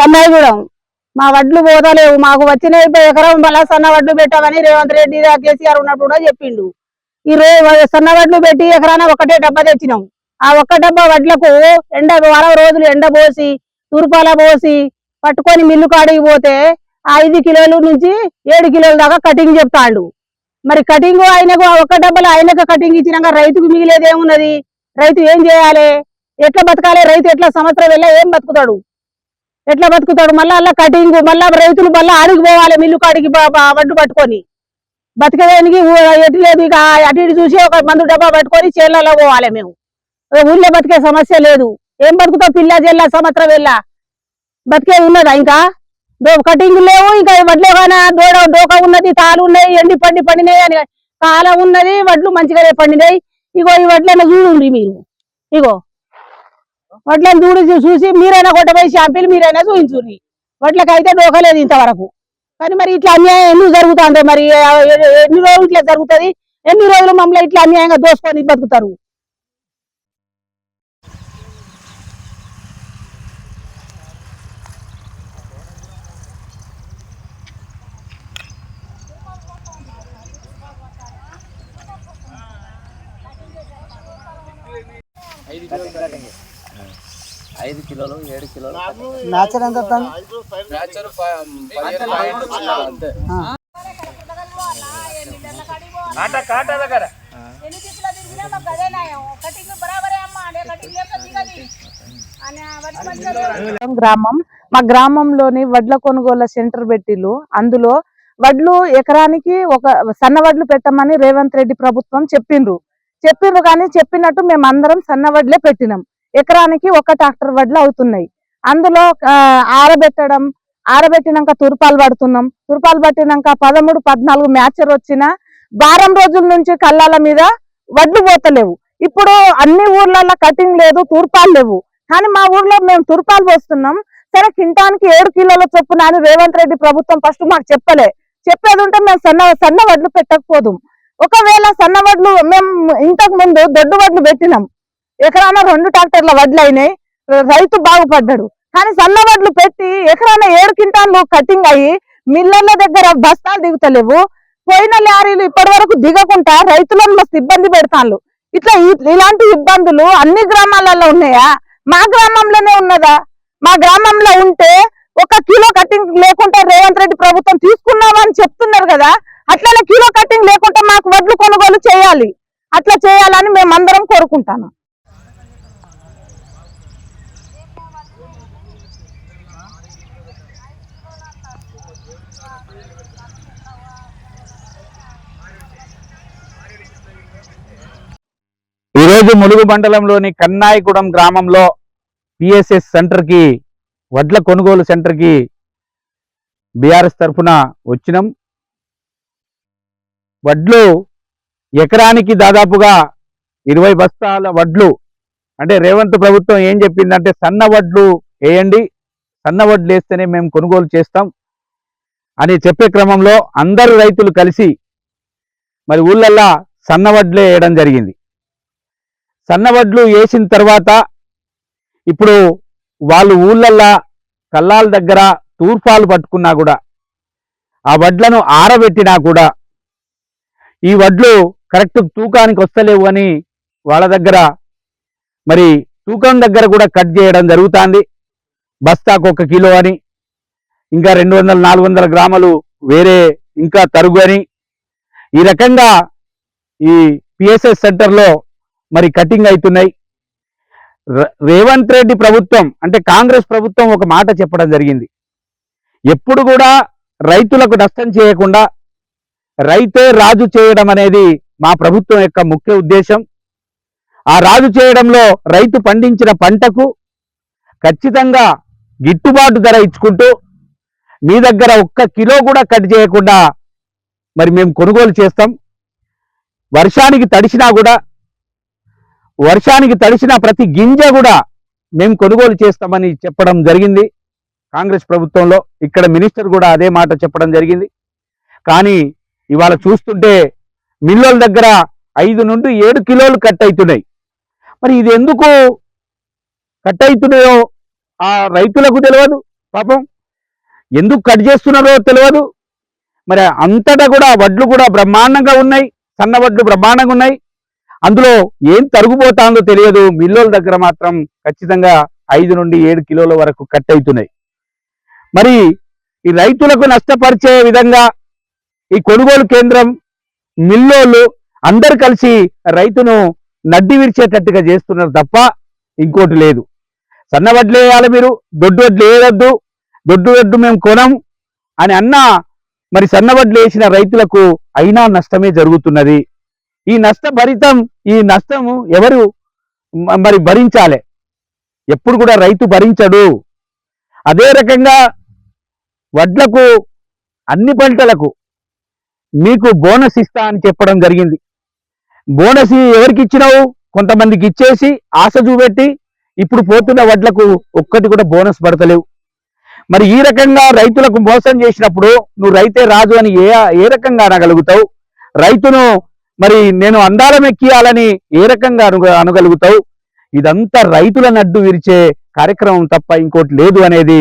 కమ్మాయిగూడెం మా వడ్లు పోతలేవు. మాకు వచ్చిన ఎకరం మళ్ళా సన్న వడ్లు పెట్టామని రేవంత్ రెడ్డి కేసీఆర్ ఉన్నప్పుడు కూడా చెప్పిండు. ఈ రోజు సన్న వడ్లు పెట్టి ఎకరాన ఒకటే డబ్బా తెచ్చినాం. ఆ ఒక్క డబ్బా వడ్లకు ఎండ వారం రోజులు ఎండ పోసి తూర్పాల పోసి పట్టుకొని మిల్లు కాడికి పోతే ఐదు కిలోల నుంచి ఏడు కిలోల దాకా కటింగ్ చెప్తాండు. మరి కటింగ్ ఆయనకు ఆ ఒక్క డబ్బాలో ఆయనకు కటింగ్ ఇచ్చినాక రైతుకు మిగిలేదు ఏమున్నది? రైతు ఏం చేయాలి? ఎట్లా బతకాలి? రైతు ఎట్లా సంవత్సరం వెళ్ళా ఏం బతుకుతాడు? ఎట్లా బతుకుతాడు? మళ్ళా అలా కటింగ్ మళ్ళా రైతులు మళ్ళా అడిగి పోవాలి మిల్లు కాడికి వడ్డు పట్టుకొని. బతికేదానికి ఎటు లేదు ఇక అటు ఇటు చూసి ఒక మందు డబ్బా పట్టుకొని చేళ్ళలో పోవాలి మేము. ఊళ్ళో బతికే సమస్య లేదు. ఏం బతుకుతావు? పిల్ల జల్లా సంవత్సరం వెళ్ళా. బతికే ఉన్నదా ఇంకా? కటింగ్ లేవు ఇంకా వడ్లే కానీ దూడ డోక ఉన్నది తాలు ఉన్నాయి ఎండి పండి పండినాయి అని. కాలం ఉన్నది వడ్లు మంచిగానే పండినాయి. ఇగో ఈ వడ్లైనా చూడండి మీరు. ఇగో. వడ్లను చూడు చూసి మీరైనా కొట్టబోయి షాంపీలు మీరైనా చూపించుర్రి వడ్లకైతే డోకలేదు ఇంతవరకు. కానీ మరి ఇట్లా అన్యాయం ఎందుకు జరుగుతుంది మరి? ఎన్ని రోజులు ఇట్లా జరుగుతుంది? ఎన్ని రోజులు మమ్మల్ని ఇట్లా అన్యాయంగా దోసుకొని బతుకుతారు? ఐదు కిలోలు ఏడు కిలోలు నాచర్ ఎంత కాట కాట దగ్గర. గ్రామం మా గ్రామంలోని వడ్ల కొనుగోలు సెంటర్ పెట్టిల్లు. అందులో వడ్లు ఎకరానికి ఒక సన్న వడ్లు పెట్టమని రేవంత్ రెడ్డి ప్రభుత్వం చెప్పిండ్రు. చెప్పిండ్రు కానీ చెప్పినట్టు మేము అందరం సన్న వడ్లే పెట్టినాం. ఎకరానికి ఒక ట్రాక్టర్ వడ్లు అవుతున్నాయి. అందులో ఆరబెట్టడం ఆరబెట్టినాక తుర్పాలు పడుతున్నాం. తుర్పాలు పట్టినాక పదమూడు పద్నాలుగు మ్యాచర్ వచ్చిన వారం రోజుల నుంచి కళ్ళాల మీద వడ్లు పోతలేవు. ఇప్పుడు అన్ని ఊర్లలో కటింగ్ లేదు తూర్పాలు లేవు. కానీ మా ఊర్లో మేము తుర్పాలు పోస్తున్నాం. సరే కింటానికి ఏడు కిలోల చొప్పున అని రేవంత్ రెడ్డి ప్రభుత్వం ఫస్ట్ మాకు చెప్పలే. చెప్పేది ఉంటే మేము సన్న సన్న వడ్లు పెట్టకపోదు. ఒకవేళ సన్న వడ్లు మేము ఇంతకు ముందు దొడ్డు వడ్లు పెట్టినాం. ఎకరాన రెండు ట్రాక్టర్ల వడ్లు అయినాయి. రైతు బాగుపడ్డాడు. కానీ సన్న వడ్లు పెట్టి ఎకరాన ఏడు కింటాలు కటింగ్ అయ్యి మిల్లర్ల దగ్గర బస్తాలు దిగుతలేవు. పోయిన లారీలు ఇప్పటి వరకు దిగకుండా రైతులను మస్తు ఇబ్బంది పెడతాను ఇట్లా ఇలాంటి ఇబ్బందులు అన్ని గ్రామాలలో ఉన్నాయా? మా గ్రామంలోనే ఉన్నదా? మా గ్రామంలో ఉంటే ఒక కిలో కటింగ్ లేకుంటే రేవంత్ రెడ్డి ప్రభుత్వం తీసుకున్నామని చెప్తున్నారు కదా అట్లనే కిలో కటింగ్ లేకుంటే మాకు వడ్లు కొనుగోలు చేయాలి. అట్లా చేయాలని మేమందరం కోరుకుంటాను. ఈరోజు ములుగు మండలంలోని కన్నాయిగూడెం గ్రామంలో పిఎస్ఎస్ సెంటర్కి వడ్ల కొనుగోలు సెంటర్కి బీఆర్ఎస్ తరఫున వచ్చినాం. వడ్లు ఎకరానికి దాదాపుగా ఇరవై బస్తాల వడ్లు. అంటే రేవంత్ ప్రభుత్వం ఏం చెప్పిందంటే సన్న వడ్లు వేయండి సన్న వడ్లు వేస్తేనే మేము కొనుగోలు చేస్తాం అని చెప్పే క్రమంలో అందరు రైతులు కలిసి మరి ఊళ్ళల్లా సన్న వడ్లే వేయడం జరిగింది. సన్న వడ్లు వేసిన తర్వాత ఇప్పుడు వాళ్ళు ఊళ్ళల్లా కల్లాల దగ్గర తూర్పాలు పట్టుకున్నా కూడా ఆ వడ్లను ఆరబెట్టినా కూడా ఈ వడ్లు కరెక్ట్ తూకానికి వస్తలేవు అని వాళ్ళ దగ్గర మరి తూకం దగ్గర కూడా కట్ చేయడం జరుగుతుంది. బస్తాకు ఒక కిలో అని ఇంకా రెండు వందల నాలుగు వందల గ్రాములు వేరే ఇంకా తరుగు అని. ఈ రకంగా ఈ పిఎస్ఎస్ సెంటర్లో మరి కటింగ్ అవుతున్నాయి. రేవంత్ రెడ్డి ప్రభుత్వం అంటే కాంగ్రెస్ ప్రభుత్వం ఒక మాట చెప్పడం జరిగింది. ఎప్పుడు కూడా రైతులకు నష్టం చేయకుండా రైతే రాజు చేయడం అనేది మా ప్రభుత్వం యొక్క ముఖ్య ఉద్దేశం. ఆ రాజు చేయడంలో రైతు పండించిన పంటకు ఖచ్చితంగా గిట్టుబాటు ధర ఇచ్చుకుంటూ మీ దగ్గర ఒక్క కిలో కూడా కట్ చేయకుండా మరి మేము కొనుగోలు చేస్తాం. వర్షానికి తడిసినా కూడా వర్షానికి తడిసిన ప్రతి గింజ కూడా మేము కొనుగోలు చేస్తామని చెప్పడం జరిగింది. కాంగ్రెస్ ప్రభుత్వంలో ఇక్కడ మినిస్టర్ కూడా అదే మాట చెప్పడం జరిగింది. కానీ ఇవాళ చూస్తుంటే మిల్లుల దగ్గర ఐదు నుండి ఏడు కిలోలు కట్ అవుతున్నాయి మరి ఇది ఎందుకు కట్ అవుతున్నాయో ఆ రైతులకు తెలియదు పాపం ఎందుకు కట్ చేస్తున్నారో తెలియదు మరి అంతటా కూడా వడ్లు కూడా బ్రహ్మాండంగా ఉన్నాయి సన్న వడ్లు బ్రహ్మాండంగా ఉన్నాయి. అందులో ఏం తరుగుపోతాందో తెలియదు. మిల్లుల దగ్గర మాత్రం ఖచ్చితంగా ఐదు నుండి ఏడు కిలోల వరకు కట్ అవుతున్నాయి. మరి ఈ రైతులకు నష్టపరిచే విధంగా ఈ కొనుగోలు కేంద్రం మిల్లోళ్ళు అందరు కలిసి రైతును నడ్డి విరిచేటట్టుగా చేస్తున్నారు తప్ప ఇంకోటి లేదు. సన్న వడ్లు వేయాలి మీరు దొడ్డు వడ్లు వేయవద్దు దొడ్డు వడ్డు మేము కొనం అని అన్నా మరి సన్న వడ్లు వేసిన రైతులకు అయినా నష్టమే జరుగుతున్నది. ఈ నష్టభరితం ఈ నష్టము ఎవరు మ- మరి భరించాలి? ఎప్పుడు కూడా రైతు భరించడు. అదే రకంగా వడ్లకు అన్ని పంటలకు మీకు బోనస్ ఇస్తా అని చెప్పడం జరిగింది. బోనస్ ఎవరికి ఇచ్చినావు కొంతమందికి ఇచ్చేసి ఆశ చూపెట్టి ఇప్పుడు పోతున్న వడ్లకు ఒక్కటి కూడా బోనస్ పడతలేవు. మరి ఈ రకంగా రైతులకు మోసం చేసినప్పుడు నువ్వు రైతే రాజు అని ఏ ఏ రకంగా అనగలుగుతావు? రైతును మరి నేను అందాలం ఎక్కియాలని ఏ రకంగా అను అనగలుగుతావు? ఇదంతా రైతుల నడ్డు విరిచే కార్యక్రమం తప్ప ఇంకోటి లేదు అనేది